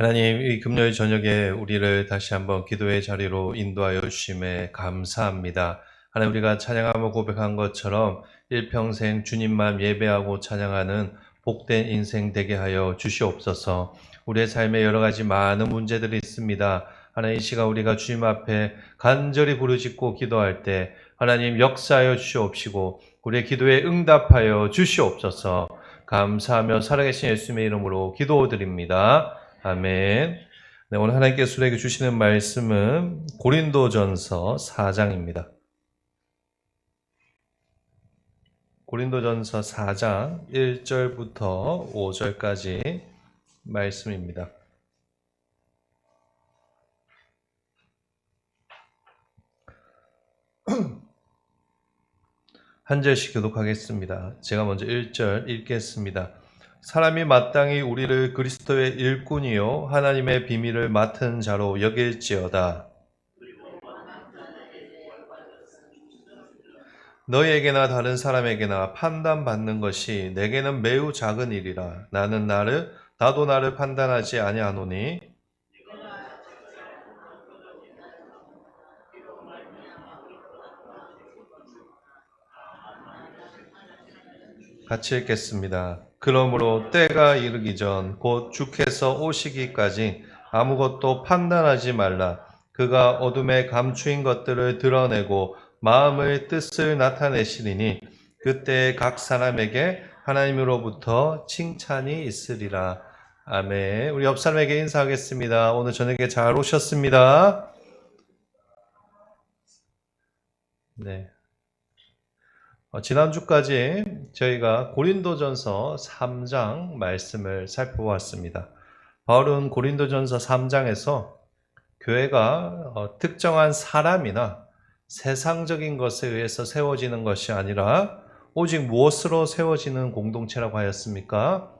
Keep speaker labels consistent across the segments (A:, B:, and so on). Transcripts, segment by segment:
A: 하나님, 이 금요일 저녁에 우리를 다시 한번 기도의 자리로 인도하여 주심에 감사합니다. 하나님, 우리가 찬양하며 고백한 것처럼 일평생 주님만 예배하고 찬양하는 복된 인생 되게 하여 주시옵소서. 우리의 삶에 여러 가지 많은 문제들이 있습니다. 하나님, 이 시간 우리가 주님 앞에 간절히 부르짖고 기도할 때 하나님 역사하여 주시옵시고 우리의 기도에 응답하여 주시옵소서. 감사하며 살아계신 예수님의 이름으로 기도드립니다. 아멘. 네, 오늘 하나님께서 우리에게 주시는 말씀은 고린도전서 4장입니다. 고린도전서 4장 1절부터 5절까지 말씀입니다. 한 절씩 교독하겠습니다. 제가 먼저 1절 읽겠습니다. 사람이 마땅히 우리를 그리스도의 일꾼이요 하나님의 비밀을 맡은 자로 여길지어다. 너희에게나 다른 사람에게나 판단받는 것이 내게는 매우 작은 일이라. 나는 나를 나도 나를 판단하지 아니하노니 같이 읽겠습니다. 그러므로 때가 이르기 전 곧 주께서 오시기까지 아무것도 판단하지 말라. 그가 어둠에 감추인 것들을 드러내고 마음의 뜻을 나타내시리니 그때 각 사람에게 하나님으로부터 칭찬이 있으리라. 아멘. 우리 옆 사람에게 인사하겠습니다. 오늘 저녁에 잘 오셨습니다. 네. 어, 지난주까지 저희가 고린도전서 3장 말씀을 살펴보았습니다. 바울은 고린도전서 3장에서 교회가 어, 특정한 사람이나 세상적인 것에 의해서 세워지는 것이 아니라 오직 무엇으로 세워지는 공동체라고 하였습니까?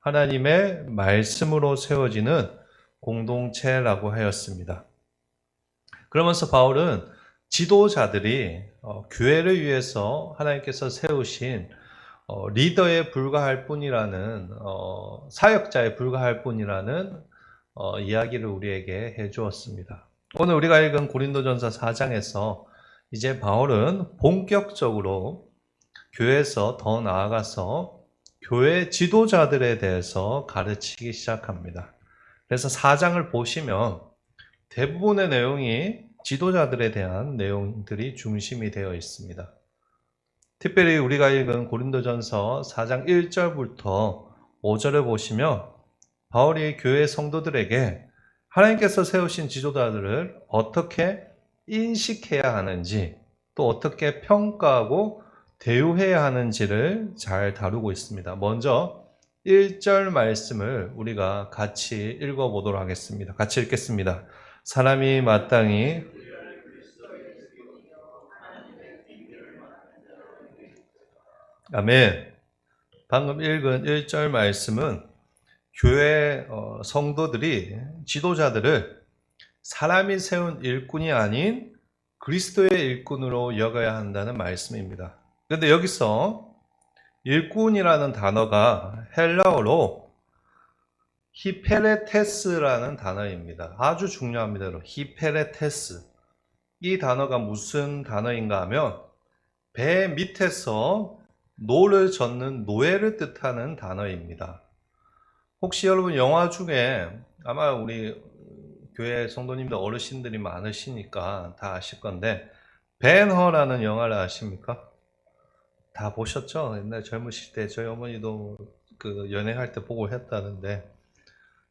A: 하나님의 말씀으로 세워지는 공동체라고 하였습니다. 그러면서 바울은 지도자들이 어, 교회를 위해서 하나님께서 세우신 어, 리더에 불과할 뿐이라는 어, 사역자에 불과할 뿐이라는 어, 이야기를 우리에게 해주었습니다. 오늘 우리가 읽은 고린도전서 4장에서 이제 바울은 본격적으로 교회에서 더 나아가서 교회 지도자들에 대해서 가르치기 시작합니다. 그래서 4장을 보시면 대부분의 내용이 지도자들에 대한 내용들이 중심이 되어 있습니다. 특별히 우리가 읽은 고린도전서 4장 1절부터 5절을 보시면 바울이 교회 성도들에게 하나님께서 세우신 지도자들을 어떻게 인식해야 하는지 또 어떻게 평가하고 대우해야 하는지를 잘 다루고 있습니다. 먼저 1절 말씀을 우리가 같이 읽어보도록 하겠습니다. 같이 읽겠습니다. 사람이 마땅히 아멘. 방금 읽은 1절 말씀은 교회 어, 성도들이 지도자들을 사람이 세운 일꾼이 아닌 그리스도의 일꾼으로 여겨야 한다는 말씀입니다. 그런데 여기서 일꾼이라는 단어가 헬라어로 히페레테스라는 단어입니다. 아주 중요합니다. 히페레테스. 이 단어가 무슨 단어인가 하면 배 밑에서 노를 젓는 노예를 뜻하는 단어입니다. 혹시 여러분 영화 중에 아마 우리 교회 성도님들 어르신들이 많으시니까 다 아실 건데 벤허라는 영화를 아십니까? 다 보셨죠? 옛날 젊으실 때 저희 어머니도 그 연애할 때 보고 했다는데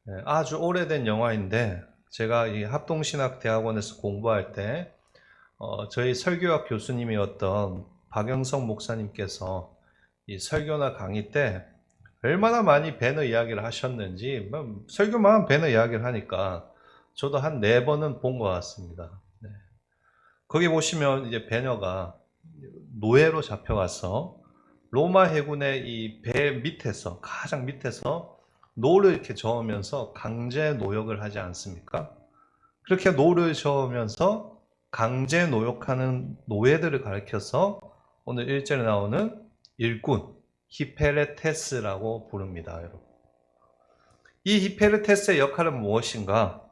A: 네, 아주 오래된 영화인데 제가 이 합동신학대학원에서 공부할 때 어, 저희 설교학 교수님이었던 박영성 목사님께서 이 설교나 강의 때 얼마나 많이 배너 이야기를 하셨는지 뭐 설교만 배너 이야기를 하니까 저도 한 네 번은 본 것 같습니다. 네. 거기 보시면 이제 배너가 노예로 잡혀가서 로마 해군의 이 배 밑에서 가장 밑에서 노를 이렇게 저으면서 강제 노역을 하지 않습니까? 그렇게 노를 저으면서 강제 노역하는 노예들을 가리켜서 오늘 1절에 나오는 일꾼 히페레테스라고 부릅니다, 여러분. 이 히페르테스의 역할은 무엇인가?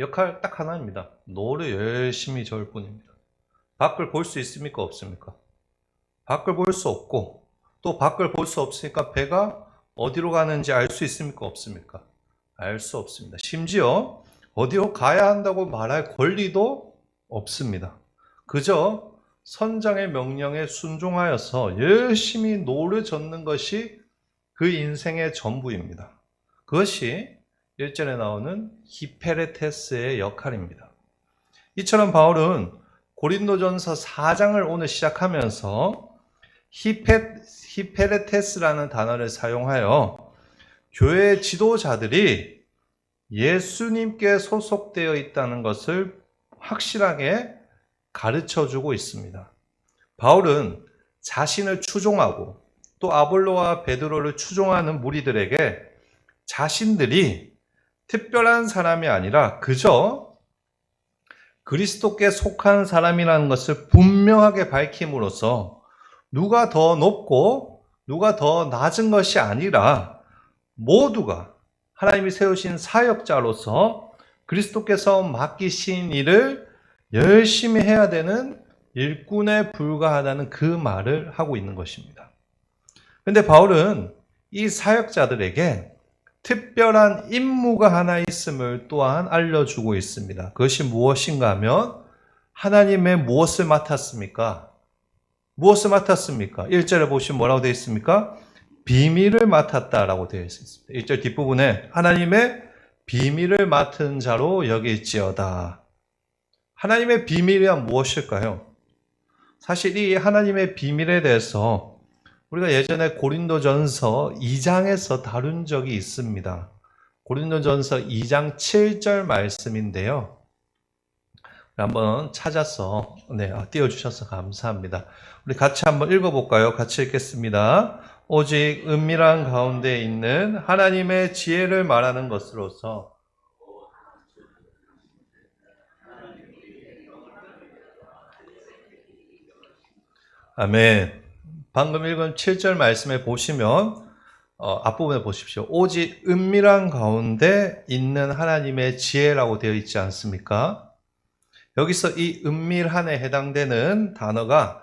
A: 역할 딱 하나입니다. 노를 열심히 저을 뿐입니다. 밖을 볼 수 있습니까? 없습니까? 밖을 볼 수 없고 또 밖을 볼 수 없으니까 배가 어디로 가는지 알 수 있습니까? 없습니까? 알 수 없습니다. 심지어 어디로 가야 한다고 말할 권리도 없습니다. 그저 선장의 명령에 순종하여서 열심히 노를 젓는 것이 그 인생의 전부입니다. 그것이 1절에 나오는 히페레테스의 역할입니다. 이처럼 바울은 고린도전서 4장을 오늘 시작하면서 히페, 히페레테스라는 단어를 사용하여 교회 지도자들이 예수님께 소속되어 있다는 것을 확실하게 가르쳐 주고 있습니다. 바울은 자신을 추종하고 또 아볼로와 베드로를 추종하는 무리들에게 자신들이 특별한 사람이 아니라 그저 그리스도께 속한 사람이라는 것을 분명하게 밝힘으로써 누가 더 높고 누가 더 낮은 것이 아니라 모두가 하나님이 세우신 사역자로서 그리스도께서 맡기신 일을 열심히 해야 되는 일꾼에 불과하다는 그 말을 하고 있는 것입니다. 근데 바울은 이 사역자들에게 특별한 임무가 하나 있음을 또한 알려주고 있습니다. 그것이 무엇인가 하면 하나님의 무엇을 맡았습니까? 무엇을 맡았습니까? 1절에 보시면 뭐라고 되어 있습니까? 비밀을 맡았다라고 되어 있습니다. 1절 뒷부분에 하나님의 비밀을 맡은 자로 여길지어다. 하나님의 비밀이란 무엇일까요? 사실 이 하나님의 비밀에 대해서 우리가 예전에 고린도전서 2장에서 다룬 적이 있습니다. 고린도전서 2장 7절 말씀인데요. 한번 찾아서 네, 띄워 주셔서 감사합니다. 우리 같이 한번 읽어 볼까요? 같이 읽겠습니다. 오직 은밀한 가운데 있는 하나님의 지혜를 말하는 것으로서 아멘. 방금 읽은 7절 말씀에 보시면 어, 앞부분에 보십시오. 오직 은밀한 가운데 있는 하나님의 지혜라고 되어 있지 않습니까? 여기서 이 은밀한에 해당되는 단어가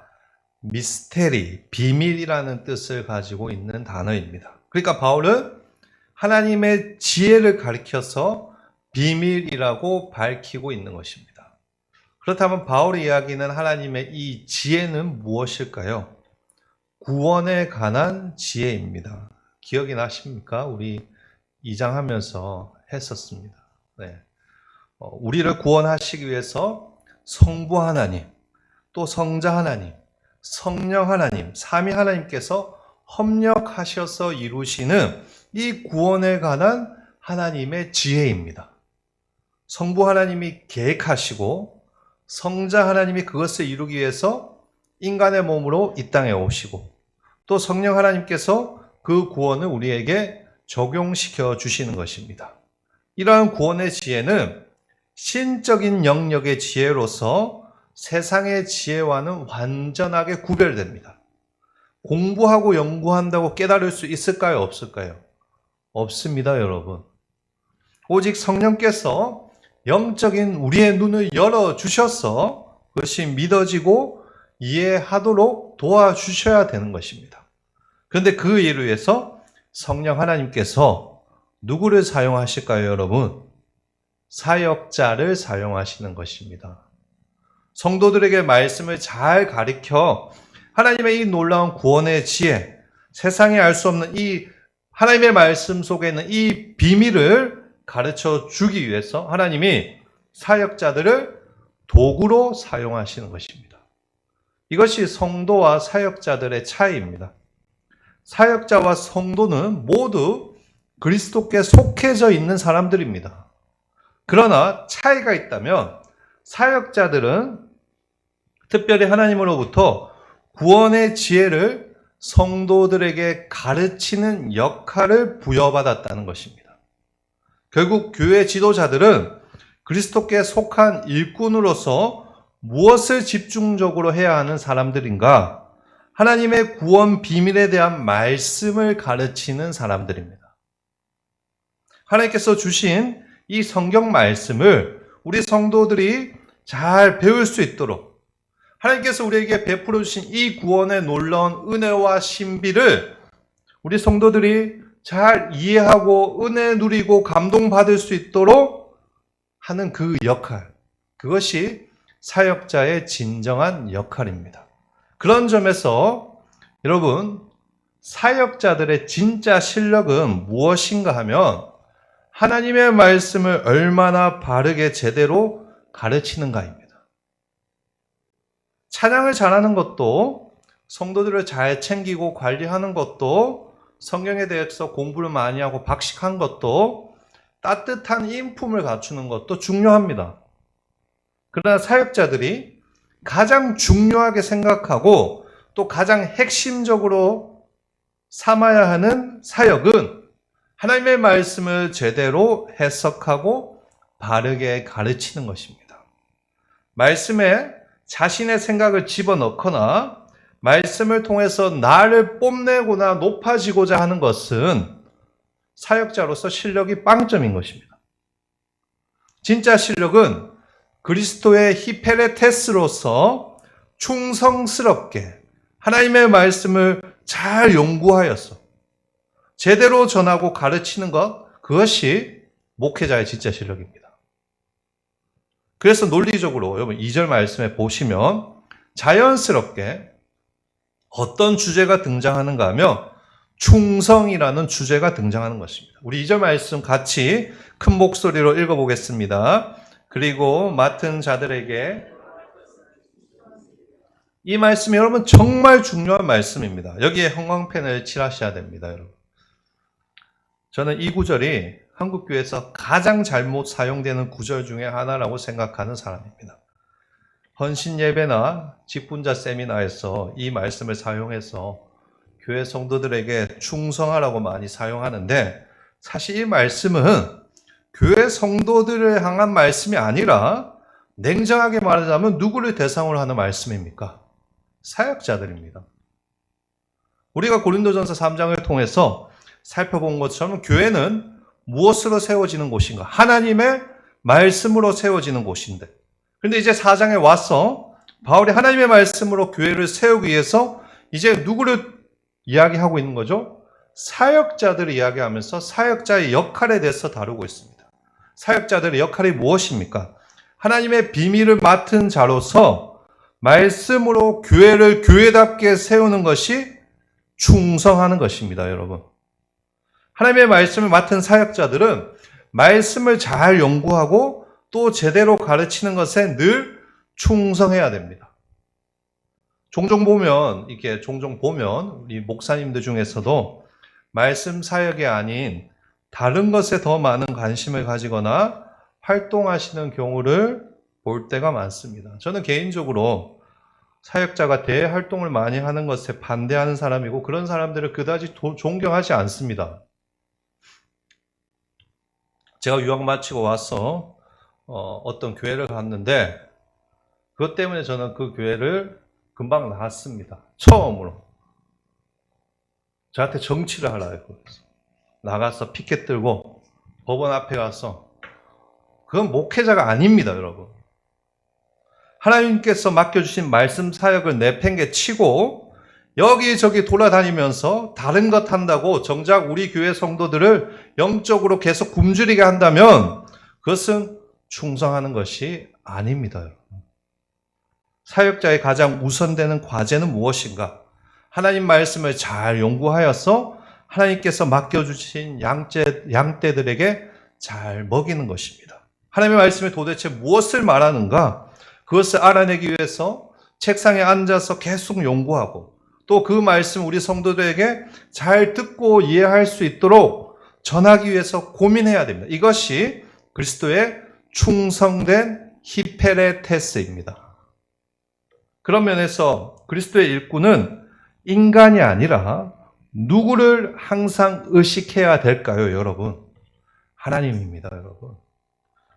A: 미스테리, 비밀이라는 뜻을 가지고 있는 단어입니다. 그러니까 바울은 하나님의 지혜를 가리켜서 비밀이라고 밝히고 있는 것입니다. 그렇다면 바울의 이야기는 하나님의 이 지혜는 무엇일까요? 구원에 관한 지혜입니다. 기억이 나십니까? 우리 2장 하면서 했었습니다. 네. 어, 우리를 구원하시기 위해서 성부 하나님, 또 성자 하나님, 성령 하나님, 삼위 하나님께서 협력하셔서 이루시는 이 구원에 관한 하나님의 지혜입니다. 성부 하나님이 계획하시고 성자 하나님이 그것을 이루기 위해서 인간의 몸으로 이 땅에 오시고 또 성령 하나님께서 그 구원을 우리에게 적용시켜 주시는 것입니다. 이러한 구원의 지혜는 신적인 영역의 지혜로서 세상의 지혜와는 완전하게 구별됩니다. 공부하고 연구한다고 깨달을 수 있을까요? 없을까요? 없습니다, 여러분. 오직 성령께서 영적인 우리의 눈을 열어 주셔서 그것이 믿어지고 이해하도록 도와주셔야 되는 것입니다. 그런데 그 일을 위해서 성령 하나님께서 누구를 사용하실까요, 여러분? 사역자를 사용하시는 것입니다. 성도들에게 말씀을 잘 가르쳐 하나님의 이 놀라운 구원의 지혜, 세상에 알 수 없는 이 하나님의 말씀 속에 있는 이 비밀을 가르쳐 주기 위해서 하나님이 사역자들을 도구로 사용하시는 것입니다. 이것이 성도와 사역자들의 차이입니다. 사역자와 성도는 모두 그리스도께 속해져 있는 사람들입니다. 그러나 차이가 있다면 사역자들은 특별히 하나님으로부터 구원의 지혜를 성도들에게 가르치는 역할을 부여받았다는 것입니다. 결국 교회 지도자들은 그리스도께 속한 일꾼으로서 무엇을 집중적으로 해야 하는 사람들인가? 하나님의 구원 비밀에 대한 말씀을 가르치는 사람들입니다. 하나님께서 주신 이 성경 말씀을 우리 성도들이 잘 배울 수 있도록 하나님께서 우리에게 베풀어 주신 이 구원의 놀라운 은혜와 신비를 우리 성도들이 잘 이해하고 은혜 누리고 감동받을 수 있도록 하는 그 역할. 그것이 사역자의 진정한 역할입니다. 그런 점에서 여러분, 사역자들의 진짜 실력은 무엇인가 하면 하나님의 말씀을 얼마나 바르게 제대로 가르치는가입니다. 찬양을 잘하는 것도 성도들을 잘 챙기고 관리하는 것도 성경에 대해서 공부를 많이 하고 박식한 것도 따뜻한 인품을 갖추는 것도 중요합니다. 그러나 사역자들이 가장 중요하게 생각하고 또 가장 핵심적으로 삼아야 하는 사역은 하나님의 말씀을 제대로 해석하고 바르게 가르치는 것입니다. 말씀에 자신의 생각을 집어넣거나 말씀을 통해서 나를 뽐내거나 높아지고자 하는 것은 사역자로서 실력이 빵점인 것입니다. 진짜 실력은 그리스도의 히페레테스로서 충성스럽게 하나님의 말씀을 잘 연구하여서 제대로 전하고 가르치는 것, 그것이 목회자의 진짜 실력입니다. 그래서 논리적으로 여러분 2절 말씀에 보시면 자연스럽게 어떤 주제가 등장하는가 하면 충성이라는 주제가 등장하는 것입니다. 우리 2절 말씀 같이 큰 목소리로 읽어보겠습니다. 그리고 맡은 자들에게 이 말씀이 여러분 정말 중요한 말씀입니다. 여기에 형광펜을 칠하셔야 됩니다, 여러분. 저는 이 구절이 한국교회에서 가장 잘못 사용되는 구절 중에 하나라고 생각하는 사람입니다. 헌신 예배나 직분자 세미나에서 이 말씀을 사용해서 교회 성도들에게 충성하라고 많이 사용하는데 사실 이 말씀은 교회 성도들을 향한 말씀이 아니라 냉정하게 말하자면 누구를 대상으로 하는 말씀입니까? 사역자들입니다. 우리가 고린도전서 3장을 통해서 살펴본 것처럼 교회는 무엇으로 세워지는 곳인가? 하나님의 말씀으로 세워지는 곳인데. 그런데 이제 4장에 와서 바울이 하나님의 말씀으로 교회를 세우기 위해서 이제 누구를 이야기하고 있는 거죠? 사역자들을 이야기하면서 사역자의 역할에 대해서 다루고 있습니다. 사역자들의 역할이 무엇입니까? 하나님의 비밀을 맡은 자로서 말씀으로 교회를 교회답게 세우는 것이 충성하는 것입니다, 여러분. 하나님의 말씀을 맡은 사역자들은 말씀을 잘 연구하고 또 제대로 가르치는 것에 늘 충성해야 됩니다. 종종 보면, 이렇게 종종 보면, 우리 목사님들 중에서도 말씀 사역이 아닌 다른 것에 더 많은 관심을 가지거나 활동하시는 경우를 볼 때가 많습니다. 저는 개인적으로 사역자가 대활동을 많이 하는 것에 반대하는 사람이고 그런 사람들을 그다지 도, 존경하지 않습니다. 제가 유학 마치고 와서 어, 떤 교회를 갔는데 그것 때문에 저는 그 교회를 금방 나왔습니다. 처음으로. 저한테 정치를 하라 했거든요. 나가서 피켓 들고 법원 앞에 가서 그건 목회자가 아닙니다, 여러분. 하나님께서 맡겨주신 말씀 사역을 내팽개치고 여기저기 돌아다니면서 다른 것 한다고 정작 우리 교회 성도들을 영적으로 계속 굶주리게 한다면 그것은 충성하는 것이 아닙니다. 사역자의 가장 우선되는 과제는 무엇인가? 하나님 말씀을 잘 연구하여서 하나님께서 맡겨주신 양떼, 양떼들에게 잘 먹이는 것입니다. 하나님의 말씀이 도대체 무엇을 말하는가? 그것을 알아내기 위해서 책상에 앉아서 계속 연구하고 또 그 말씀 우리 성도들에게 잘 듣고 이해할 수 있도록 전하기 위해서 고민해야 됩니다. 이것이 그리스도의 충성된 히페레테스입니다. 그런 면에서 그리스도의 일꾼은 인간이 아니라 누구를 항상 의식해야 될까요, 여러분? 하나님입니다, 여러분.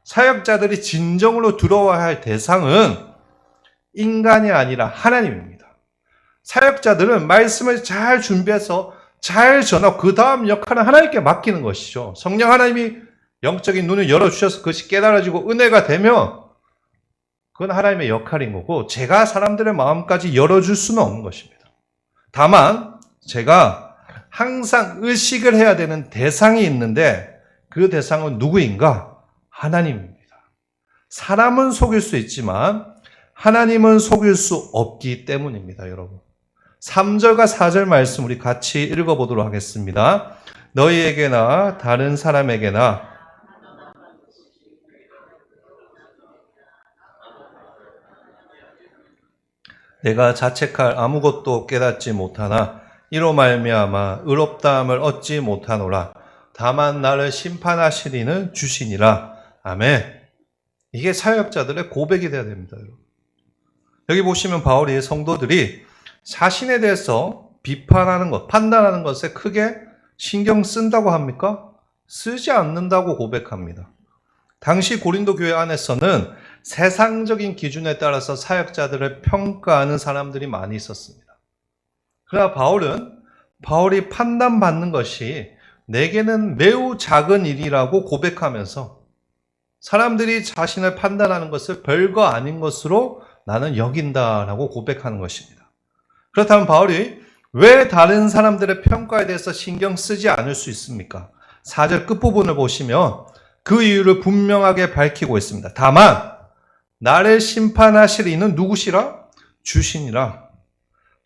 A: 사역자들이 진정으로 들어와야 할 대상은 인간이 아니라 하나님입니다. 사역자들은 말씀을 잘 준비해서 잘 전하고 그 다음 역할은 하나님께 맡기는 것이죠. 성령 하나님이 영적인 눈을 열어주셔서 그것이 깨달아지고 은혜가 되면 그건 하나님의 역할인 거고 제가 사람들의 마음까지 열어줄 수는 없는 것입니다. 다만 제가 항상 의식을 해야 되는 대상이 있는데 그 대상은 누구인가? 하나님입니다. 사람은 속일 수 있지만 하나님은 속일 수 없기 때문입니다, 여러분. 3절과 4절 말씀 우리 같이 읽어보도록 하겠습니다. 너희에게나 다른 사람에게나 내가 자책할 아무것도 깨닫지 못하나 이로 말미암아 의롭다함을 얻지 못하노라. 다만 나를 심판하시리는 주시니라. 아멘. 이게 사역자들의 고백이 되어야 됩니다. 여러분. 여기 보시면 바울이 성도들이 자신에 대해서 비판하는 것, 판단하는 것에 크게 신경 쓴다고 합니까? 쓰지 않는다고 고백합니다. 당시 고린도 교회 안에서는 세상적인 기준에 따라서 사역자들을 평가하는 사람들이 많이 있었습니다. 그러나 바울은 바울이 판단받는 것이 내게는 매우 작은 일이라고 고백하면서 사람들이 자신을 판단하는 것을 별거 아닌 것으로 나는 여긴다라고 고백하는 것입니다. 그렇다면 바울이 왜 다른 사람들의 평가에 대해서 신경 쓰지 않을 수 있습니까? 4절 끝부분을 보시면 그 이유를 분명하게 밝히고 있습니다. 다만 나를 심판하실 이는 누구시라? 주시니라.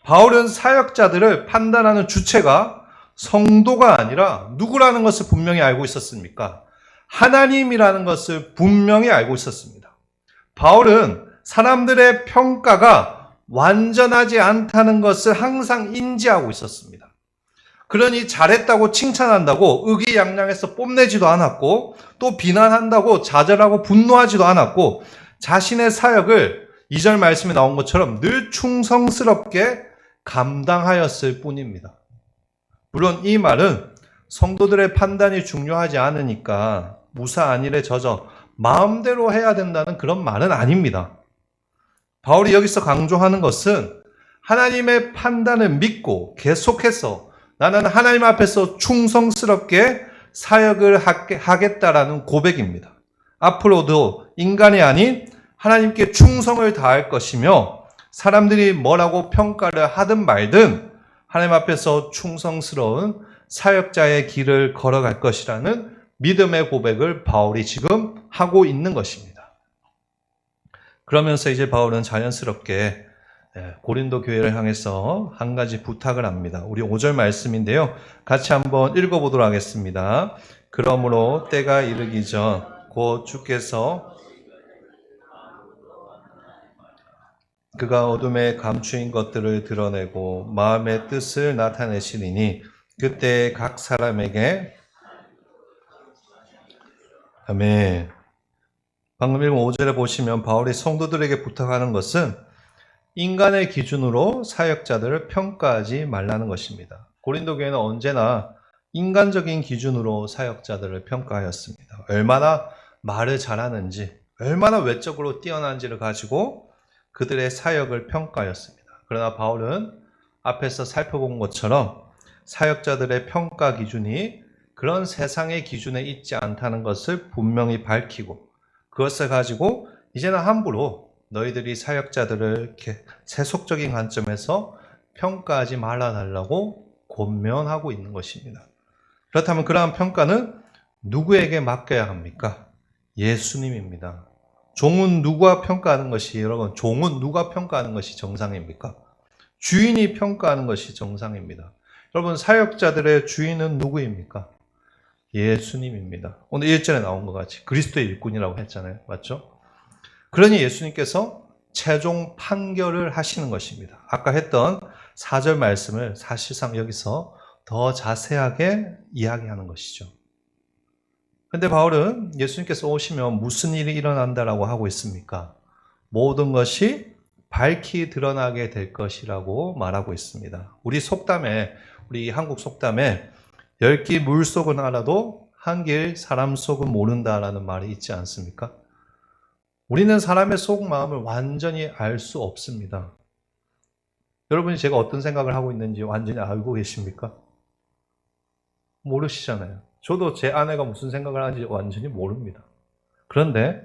A: 바울은 사역자들을 판단하는 주체가 성도가 아니라 누구라는 것을 분명히 알고 있었습니까? 하나님이라는 것을 분명히 알고 있었습니다. 바울은 사람들의 평가가 완전하지 않다는 것을 항상 인지하고 있었습니다. 그러니 잘했다고 칭찬한다고 의기양양해서 뽐내지도 않았고 또 비난한다고 좌절하고 분노하지도 않았고 자신의 사역을 2절 말씀에 나온 것처럼 늘 충성스럽게 감당하였을 뿐입니다. 물론 이 말은 성도들의 판단이 중요하지 않으니까 무사한 일에 젖어 마음대로 해야 된다는 그런 말은 아닙니다. 바울이 여기서 강조하는 것은 하나님의 판단을 믿고 계속해서 나는 하나님 앞에서 충성스럽게 사역을 하겠다라는 고백입니다. 앞으로도 인간이 아닌 하나님께 충성을 다할 것이며 사람들이 뭐라고 평가를 하든 말든 하나님 앞에서 충성스러운 사역자의 길을 걸어갈 것이라는 믿음의 고백을 바울이 지금 하고 있는 것입니다. 그러면서 이제 바울은 자연스럽게 예, 고린도 교회를 향해서 한 가지 부탁을 합니다. 우리 5절 말씀인데요. 같이 한번 읽어보도록 하겠습니다. 그러므로 때가 이르기 전 곧 주께서 그가 어둠에 감추인 것들을 드러내고 마음의 뜻을 나타내시리니 그때 각 사람에게 아멘. 방금 읽은 5절에 보시면 바울이 성도들에게 부탁하는 것은 인간의 기준으로 사역자들을 평가하지 말라는 것입니다. 고린도 교회는 언제나 인간적인 기준으로 사역자들을 평가하였습니다. 얼마나 말을 잘하는지, 얼마나 외적으로 뛰어난지를 가지고 그들의 사역을 평가하였습니다. 그러나 바울은 앞에서 살펴본 것처럼 사역자들의 평가 기준이 그런 세상의 기준에 있지 않다는 것을 분명히 밝히고 그것을 가지고 이제는 함부로 너희들이 사역자들을 세속적인 관점에서 평가하지 말아달라고 권면하고 있는 것입니다. 그렇다면 그러한 평가는 누구에게 맡겨야 합니까? 예수님입니다. 종은 누가 평가하는 것이 여러분 종은 누가 평가하는 것이 정상입니까? 주인이 평가하는 것이 정상입니다. 여러분 사역자들의 주인은 누구입니까? 예수님입니다. 오늘 1절에 나온 것 같이 그리스도의 일꾼이라고 했잖아요. 맞죠? 그러니 예수님께서 최종 판결을 하시는 것입니다. 아까 했던 4절 말씀을 사실상 여기서 더 자세하게 이야기하는 것이죠. 근데 바울은 예수님께서 오시면 무슨 일이 일어난다라고 하고 있습니까? 모든 것이 밝히 드러나게 될 것이라고 말하고 있습니다. 우리 속담에, 우리 한국 속담에 열기 물 속은 알아도 한 길 사람 속은 모른다라는 말이 있지 않습니까? 우리는 사람의 속 마음을 완전히 알 수 없습니다. 여러분이 제가 어떤 생각을 하고 있는지 완전히 알고 계십니까? 모르시잖아요. 저도 제 아내가 무슨 생각을 하는지 완전히 모릅니다. 그런데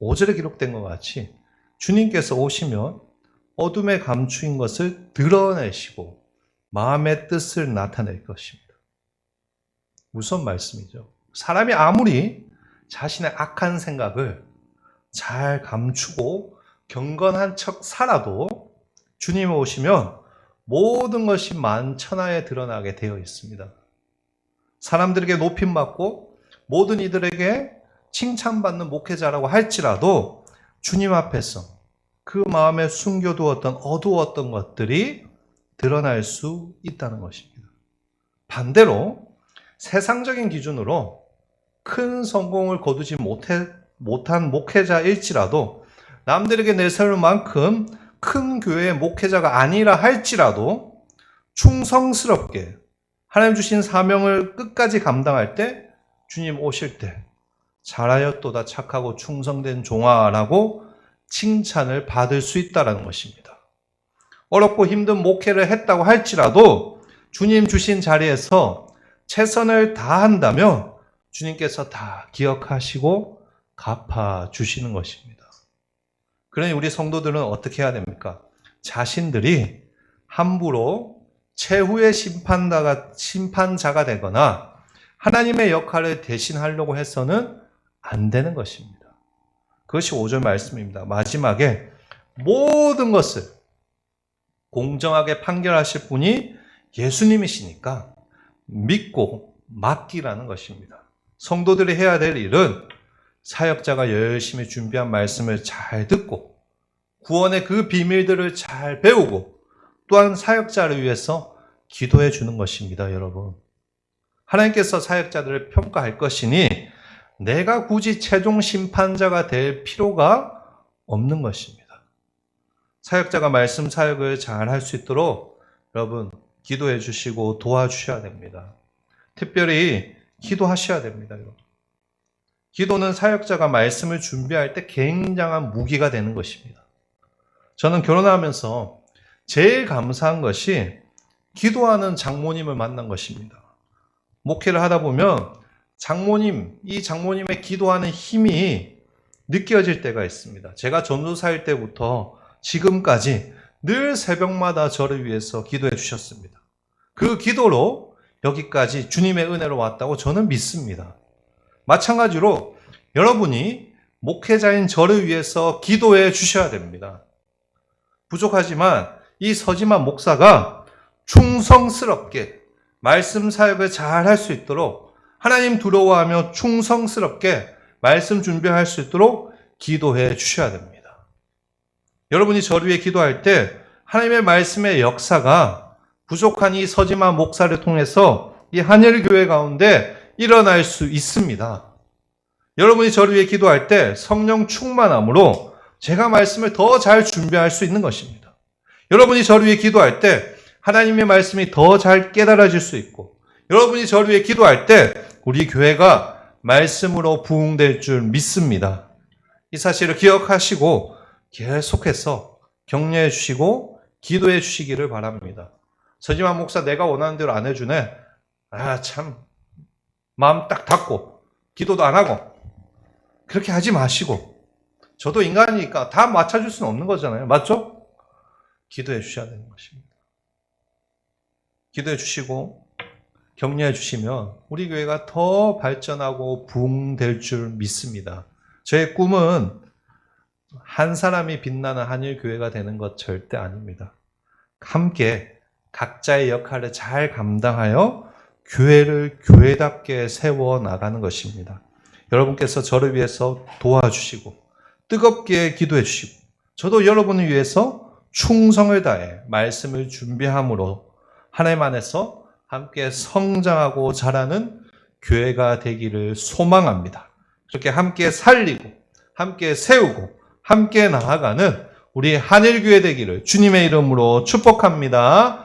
A: 5절에 기록된 것 같이 주님께서 오시면 어둠에 감추인 것을 드러내시고 마음의 뜻을 나타낼 것입니다. 무슨 말씀이죠? 사람이 아무리 자신의 악한 생각을 잘 감추고 경건한 척 살아도 주님 오시면 모든 것이 만천하에 드러나게 되어 있습니다. 사람들에게 높임받고 모든 이들에게 칭찬받는 목회자라고 할지라도 주님 앞에서 그 마음에 숨겨두었던 어두웠던 것들이 드러날 수 있다는 것입니다. 반대로 세상적인 기준으로 큰 성공을 거두지 못해, 못한 목회자일지라도 남들에게 내세울 만큼 큰 교회의 목회자가 아니라 할지라도 충성스럽게 하나님 주신 사명을 끝까지 감당할 때 주님 오실 때 잘하였도다 착하고 충성된 종아라고 칭찬을 받을 수 있다라는 것입니다. 어렵고 힘든 목회를 했다고 할지라도 주님 주신 자리에서 최선을 다한다면 주님께서 다 기억하시고 갚아 주시는 것입니다. 그러니 우리 성도들은 어떻게 해야 됩니까? 자신들이 함부로 최후의 심판자가, 심판자가 되거나 하나님의 역할을 대신하려고 해서는 안 되는 것입니다. 그것이 5절 말씀입니다. 마지막에 모든 것을 공정하게 판결하실 분이 예수님이시니까 믿고 맡기라는 것입니다. 성도들이 해야 될 일은 사역자가 열심히 준비한 말씀을 잘 듣고 구원의 그 비밀들을 잘 배우고 또한 사역자를 위해서 기도해 주는 것입니다, 여러분. 하나님께서 사역자들을 평가할 것이니 내가 굳이 최종 심판자가 될 필요가 없는 것입니다. 사역자가 말씀 사역을 잘 할 수 있도록 여러분 기도해 주시고 도와주셔야 됩니다. 특별히 기도하셔야 됩니다, 여러분. 기도는 사역자가 말씀을 준비할 때 굉장한 무기가 되는 것입니다. 저는 결혼하면서 제일 감사한 것이 기도하는 장모님을 만난 것입니다. 목회를 하다 보면 장모님, 이 장모님의 기도하는 힘이 느껴질 때가 있습니다. 제가 전도사일 때부터 지금까지 늘 새벽마다 저를 위해서 기도해 주셨습니다. 그 기도로 여기까지 주님의 은혜로 왔다고 저는 믿습니다. 마찬가지로 여러분이 목회자인 저를 위해서 기도해 주셔야 됩니다. 부족하지만 이 서지만 목사가 충성스럽게 말씀 사역을 잘 할 수 있도록 하나님 두려워하며 충성스럽게 말씀 준비할 수 있도록 기도해 주셔야 됩니다. 여러분이 저를 위해 기도할 때 하나님의 말씀의 역사가 부족한 이 서지만 목사를 통해서 이 한일 교회 가운데 일어날 수 있습니다. 여러분이 저를 위해 기도할 때 성령 충만함으로 제가 말씀을 더 잘 준비할 수 있는 것입니다. 여러분이 저를 위해 기도할 때 하나님의 말씀이 더 잘 깨달아질 수 있고 여러분이 저를 위해 기도할 때 우리 교회가 말씀으로 부흥될 줄 믿습니다. 이 사실을 기억하시고 계속해서 격려해 주시고 기도해 주시기를 바랍니다. 서지만 목사 내가 원하는 대로 안 해주네. 아, 참. 마음 딱 닫고 기도도 안 하고 그렇게 하지 마시고 저도 인간이니까 다 맞춰줄 수는 없는 거잖아요. 맞죠? 기도해 주셔야 되는 것입니다. 기도해 주시고 격려해 주시면 우리 교회가 더 발전하고 부흥될 줄 믿습니다. 저의 꿈은 한 사람이 빛나는 한일 교회가 되는 것 절대 아닙니다. 함께 각자의 역할을 잘 감당하여 교회를 교회답게 세워 나가는 것입니다. 여러분께서 저를 위해서 도와주시고 뜨겁게 기도해 주시고 저도 여러분을 위해서 충성을 다해 말씀을 준비함으로 하나님 안에서 함께 성장하고 자라는 교회가 되기를 소망합니다. 그렇게 함께 살리고 함께 세우고 함께 나아가는 우리 한일교회 되기를 주님의 이름으로 축복합니다.